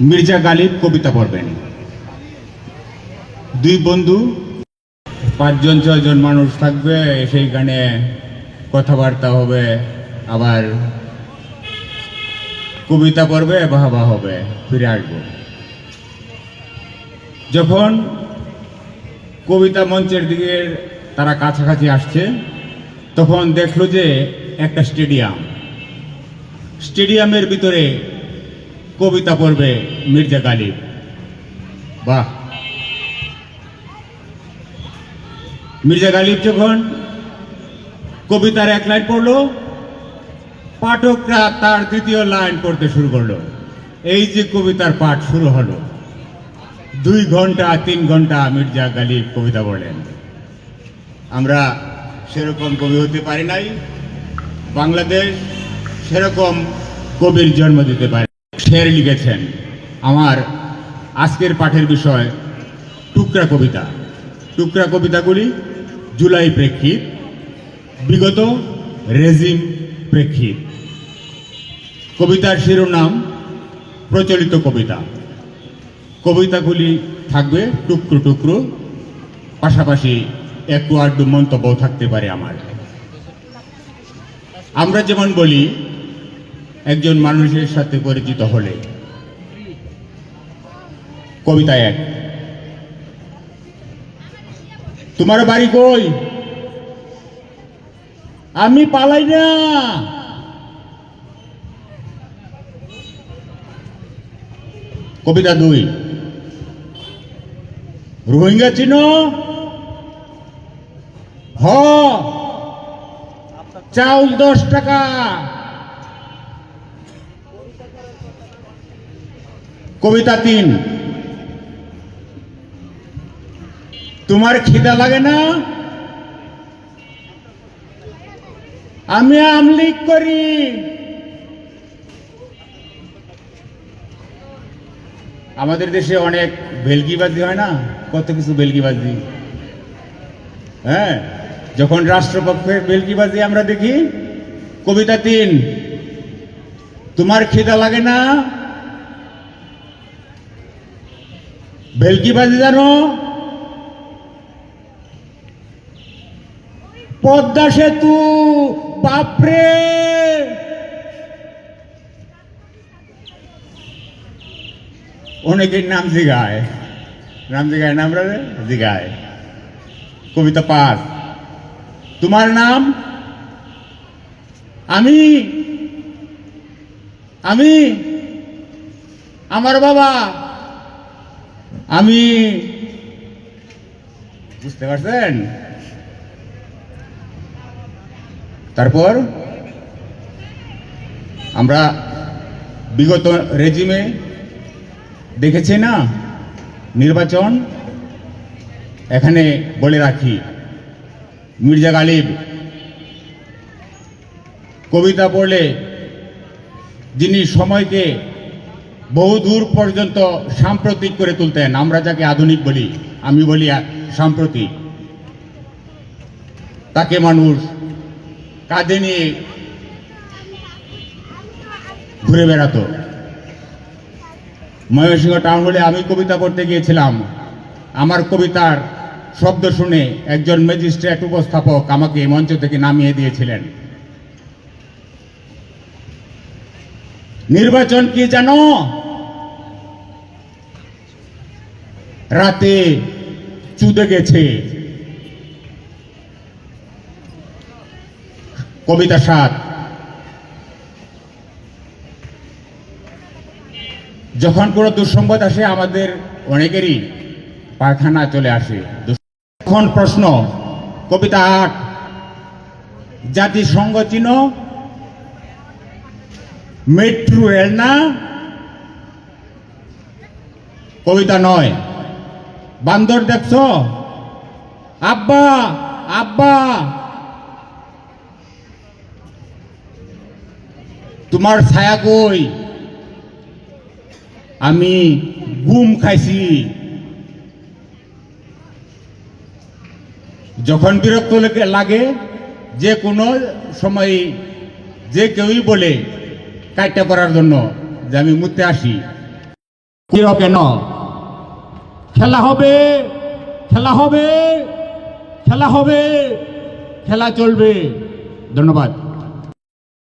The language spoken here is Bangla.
মির্জা গালিব কবিতা পড়বেন। দুই বন্ধু, পাঁচজন, ছয়জন মানুষ থাকবে সেইখানে কথাবার্তা হবে, আবার কবিতা পড়বে, বাহাবা হবে, ফিরে আসব। যখন কবিতা মঞ্চের দিকে তারা কাছাকাছি আসছে, তখন দেখল যে একটা স্টেডিয়াম। স্টেডিয়ামের ভিতরে কবিতা পড়বে মির্জা গালিব। বাহ। মির্জা গালিব যখন কবিতার এক লাইন পড়ল, পাঠকরা তার দ্বিতীয় লাইন পড়তে শুরু করল। এই যে কবিতার পাঠ শুরু হলো, দুই ঘণ্টা, তিন ঘণ্টা মির্জা গালিব কবিতা বলেন আমরা সেরকম কবি হতে পারি নাই, বাংলাদেশ সেরকম কবির জন্ম দিতে পারে শের লিখেছেন আমার আজকের পাঠের বিষয় টুকরা কবিতা। টুকরা কবিতাগুলি জুলাই প্রেক্ষিত, বিগত রেজিম প্রেক্ষিত। কবিতার শিরোনাম প্রচলিত কবিতা। কবিতাগুলি থাকবে টুকরো টুকরো, পাশাপাশি একটু আড্ডু মন্তব্য থাকতে পারে আমার। আমরা যেমন বলি একজন মানুষের সাথে পরিচিত হলে। কবিতা এক। তোমার বাড়ি কই? আমি পালাই না। কবিতা দুই। রোহিঙ্গা চিনো? হ। চাউল দশ টাকা। কবিতা তিন। তোমার খিদা লাগে না? আমি আমলিক করি। আমাদের দেশে অনেক ভেলকিবাজি হয় না? কত কিছু ভেলকিবাজি। হ্যাঁ যখন রাষ্ট্রপক্ষের ভেলকিবাজি আমরা দেখি, কবিতা তিন। তোমার খিদা লাগে না? ভেলকিবাজি জানো? পদ্মা সেতু, বাপরে! অনেকের নাম জিগায়। নাম জিগায়, নাম রে জিগায়। কবিতা পাস তোমার নাম? আমি? আমি? আমার বাবা? আমি বুঝতে পারছেন? তারপর আমরা বিগত রেজিমে দেখেছি না নির্বাচন? এখানে বলে রাখি, মির্জা গালিব কবিতা পড়লে যিনি সময়কে বহু দূর পর্যন্ত সাম্প্রতিক করে তুলতেন। আমরা যাকে আধুনিক বলি, আমি বলি সাম্প্রতিক। তাকে মানুষ কাঁধে নিয়ে ঘুরে বেড়াতো। ময়মনসিংহ টাউন হলে আমি কবিতা পড়তে গিয়েছিলাম। আমার কবিতার শব্দ শুনে একজন ম্যাজিস্ট্রেট উপস্থাপক আমাকে মঞ্চ থেকে নামিয়ে দিয়েছিলেন। নির্বাচন কি জানো? রাতে চুদে গেছে। কবিতা সাত যখন কোনো দুঃসংবাদ আসে, আমাদের অনেকেরই পায়খানা চলে আসে। তখন প্রশ্ন, কবিতা আট, জাতিসংঘ চিহ্ন মেট্রো রেল না? কবিতা নয়। বান্দর দেখছ? আব্বা আব্বা। তোমার ছায়া কই? আমি গুম খাইছি। যখন বিরক্ত লেগে- যে কোনো সময় যে কেউই বলে কাজটা করার জন্য যে আমি মুতে আসি। কেন খেলা হবে খেলা হবে খেলা হবে খেলা চলবে। ধন্যবাদ।